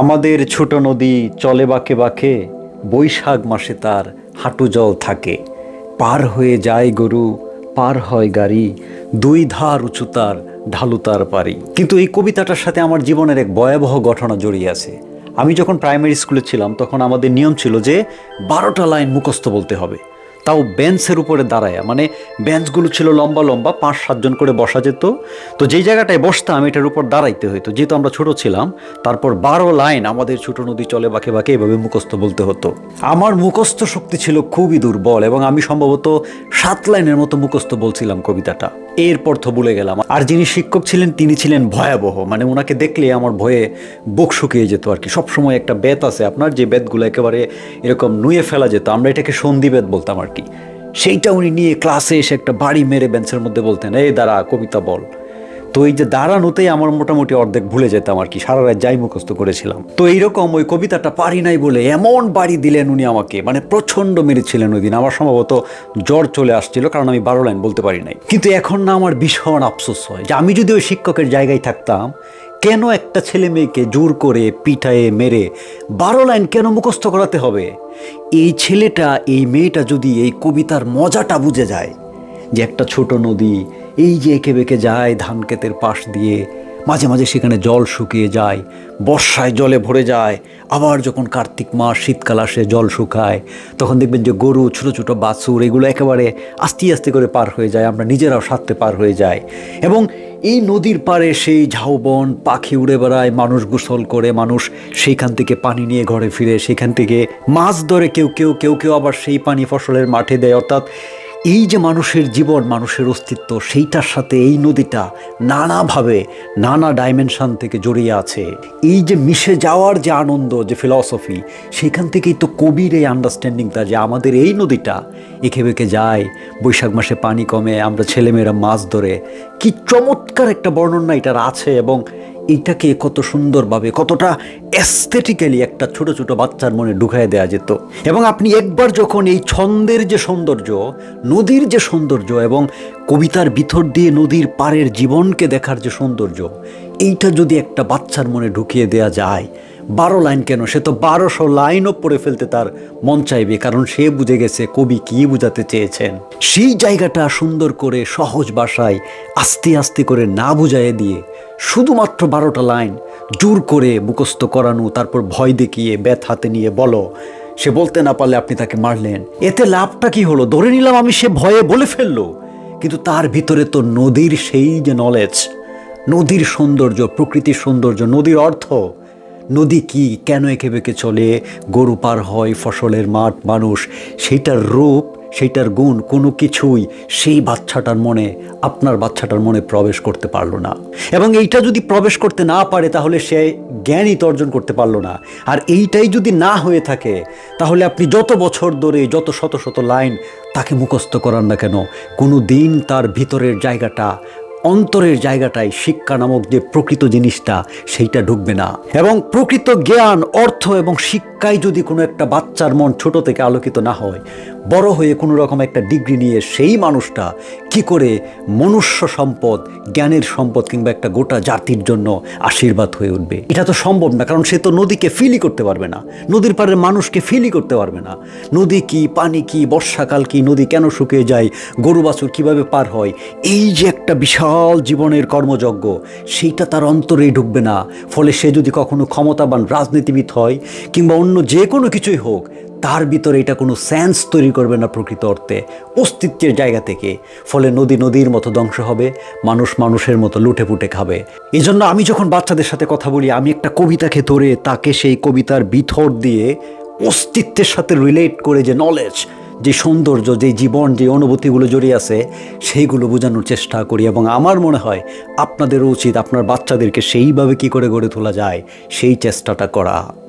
আমাদের ছোট নদী চলে বাঁকে বাঁকে, বৈশাখ মাসে তার হাঁটু জল থাকে। পার হয়ে যায় গরু, পার হয় গাড়ি, দুই ধার উঁচু তার ঢালু তার পারি কিন্তু এই কবিতাটার সাথে আমার জীবনের এক ভয়াবহ ঘটনা জড়িয়ে আছে। আমি যখন প্রাইমারি স্কুলে ছিলাম, তখন আমাদের নিয়ম ছিল যে বারোটা লাইন মুখস্থ বলতে হবে। তাও বেঞ্চের উপরে দাঁড়ায়। মানে বেঞ্চগুলো ছিল লম্বা লম্বা, পাঁচ সাতজন করে বসা যেত। তো যেই জায়গাটায় বসতাম, এটার উপর দাঁড়াইতে হতো যেহেতু আমরা ছোট ছিলাম, তারপর বারো লাইন আমাদের ছোট নদী চলে বাঁকে বাঁকে এভাবে মুখস্থ বলতে হতো। আমার মুখস্থ শক্তি ছিল খুবই দুর্বল এবং আমি সম্ভবত সাত লাইনের মতো মুখস্থ বলছিলাম কবিতাটা। এরপর তো ভুলে গেলাম। আর যিনি শিক্ষক ছিলেন, তিনি ছিলেন ভয়াবহ। মানে ওনাকে দেখলে আমার ভয়ে বুক শুকিয়ে যেত আর কি। সবসময় একটা বেত আছে আপনার, যে বেতগুলো একেবারে এরকম নুয়ে ফেলা যেত। আমরা এটাকে সন্ধি বেত বলতাম আর কি। সেইটা উনি নিয়ে ক্লাসে এসে একটা বাড়ি মেরে বেঞ্চের মধ্যে বলতেন, এই দাঁড়া, কবিতা বল। তো এই যে দাঁড়ানোতেই আমার মোটামুটি অর্ধেক ভুলে যেতাম আর কি, সারা রাত যাই মুখস্থ করেছিলাম। তো এইরকম ওই কবিতাটা পারি নাই বলে এমন বাড়ি দিলেন উনি আমাকে মানে প্রচণ্ড মেরেছিলেন ওই দিন। আমার সম্ভবত জ্বর চলে আসছিল কারণ আমি বারো লাইন বলতে পারি নাই। কিন্তু এখন না আমার ভীষণ আফসোস হয় যে আমি যদি ওই শিক্ষকের জায়গায় থাকতাম, কেন একটা ছেলে মেয়েকে জোর করে পিঠায়ে মেরে বারো লাইন কেন মুখস্থ করাতে হবে? এই ছেলেটা, এই মেয়েটা যদি এই কবিতার মজাটা বুঝে যায় যে একটা ছোট নদী এই যে এঁকে বেঁকে যায় ধান ক্ষেতের পাশ দিয়ে, মাঝে মাঝে সেখানে জল শুকিয়ে যায়, বর্ষায় জলে ভরে যায়, আবার যখন কার্তিক মাস, শীতকাল আসে, জল শুকায়, তখন দেখবেন যে গরু, ছোটো ছোটো বাছুর, এগুলো একেবারে আস্তে আস্তে করে পার হয়ে যায়, আমরা নিজেরাও সাথে পার হয়ে যাই। এবং এই নদীর পাড়ে সেই ঝাউবন, পাখি উড়ে বেড়ায়, মানুষ গোসল করে, মানুষ সেইখান থেকে পানি নিয়ে ঘরে ফিরে, সেখান থেকে মাছ ধরে, কেউ কেউ কেউ কেউ আবার সেই পানি ফসলের মাঠে দেয়, অর্থাৎ এই যে মানুষের জীবন, মানুষের অস্তিত্ব, সেইটার সাথে এই নদীটা নানাভাবে, নানা ডাইমেনশন থেকে জড়িয়ে আছে। এই যে মিশে যাওয়ার যে আনন্দ, যে ফিলসফি সেখান থেকেই তো কবির এই আন্ডারস্ট্যান্ডিংটা যে আমাদের এই নদীটা এঁকে বেঁকে যায়। বৈশাখ মাসে পানি কমে, আমরা ছেলেমেয়েরা মাছ ধরে। কি চমৎকার একটা বর্ণনা এটার আছে এবং এইটাকে কত সুন্দরভাবে, কতটা অ্যাস্থেটিক্যালি একটা ছোট ছোট বাচ্চার মনে ঢুকায় দেওয়া যেত। এবং আপনি একবার যখন এই ছন্দের যে সৌন্দর্য, নদীর যে সৌন্দর্য এবং কবিতার ভিতর দিয়ে নদীর পাড়ের জীবনকে দেখার যে সৌন্দর্য, এইটা যদি একটা বাচ্চার মনে ঢুকিয়ে দেয়া যায় বারো লাইন কেন? সে তো বারোশো লাইনও পড়ে ফেলতে তার মন চাইবে, কারণ সে বুঝে গেছে কবি কি বুঝাতে চেয়েছেন। সেই জায়গাটা সুন্দর করে সহজ ভাষায় আস্তে আস্তে করে না বুঝাইয়ে দিয়ে শুধুমাত্র বারোটা লাইন জোর করে মুখস্থ করানো, তারপর ভয় দেখিয়ে, ব্যাথ হাতে নিয়ে বলো, সে বলতে না পারলে আপনি তাকে মারলেন। এতে লাভটা কি হলো? ধরে নিলাম আমি সে ভয়ে বলে ফেলল। কিন্তু তার ভিতরে তো নদীর সেই যে নলেজ নদীর সৌন্দর্য, প্রকৃতির সৌন্দর্য, নদীর অর্থ নদী কি, কেন এঁকে বেঁকে চলে, গরু পার হয় ফসলের মাঠ মানুষ সেইটার রূপ সেইটার গুণ কোনো কিছুই সেই বাচ্চাটার মনে, আপনার বাচ্চাটার মনে প্রবেশ করতে পারল না। এবং এইটা যদি প্রবেশ করতে না পারে, তাহলে সে জ্ঞানই তো অর্জন করতে পারল না। আর এইটাই যদি না হয়ে থাকে, তাহলে আপনি যত বছর ধরে, যত শত শত লাইন তাকে মুখস্থ করান না কেন, কোনো দিন তার ভিতরের জায়গাটা অন্তরের জায়গাটায় শিক্ষা নামক যে প্রকৃত জিনিসটা, সেইটা ঢুকবে না। এবং প্রকৃত জ্ঞান, অর্থ এবং শিক্ষায় যদি কোনো একটা বাচ্চার মন ছোট থেকে আলোকিত না হয় বড় হয়ে কোনো রকম একটা ডিগ্রি নিয়ে সেই মানুষটা কি করে মনুষ্য সম্পদ, জ্ঞানের সম্পদ কিংবা একটা গোটা জাতির জন্য আশীর্বাদ হয়ে উঠবে? এটা তো সম্ভব না, কারণ সে তো নদীকে ফিলই করতে পারবে না। নদীর পাড়ের মানুষকে ফিলই করতে পারবে না। নদী কি, পানি কি, বর্ষাকাল কি, নদী কেন শুকিয়ে যায়, গরু বাছুর কীভাবে পার হয়? এই যে একটা বিশাল জীবনের কর্মযজ্ঞ, সেইটা তার অন্তরেই ঢুকবে না। ফলে সে যদি কখনো ক্ষমতাবান রাজনীতিবিদ হয় কিংবা অন্য যে কোনো কিছুই হোক তার ভিতরে এটা কোনো সেন্স তৈরি করবে না প্রকৃত অর্থে। অস্তিত্বের জায়গা থেকে। ফলে নদী নদীর মতো ধ্বংস হবে, মানুষ মানুষের মতো লুটে পুটে খাবে। এই জন্য আমি যখন বাচ্চাদের সাথে কথা বলি, আমি একটা কবিতাকে ধরে তাকে সেই কবিতার ভিতর দিয়ে অস্তিত্বের সাথে রিলেট করে যে নলেজ যে সৌন্দর্য, যে জীবন, যে অনুভূতিগুলো জড়িয়ে আছে, সেইগুলো বোঝানোর চেষ্টা করি এবং আমার মনে হয় আপনাদেরও উচিত, আপনার বাচ্চাদেরকে সেইভাবে কি করে গড়ে তোলা যায়, সেই চেষ্টাটা করা।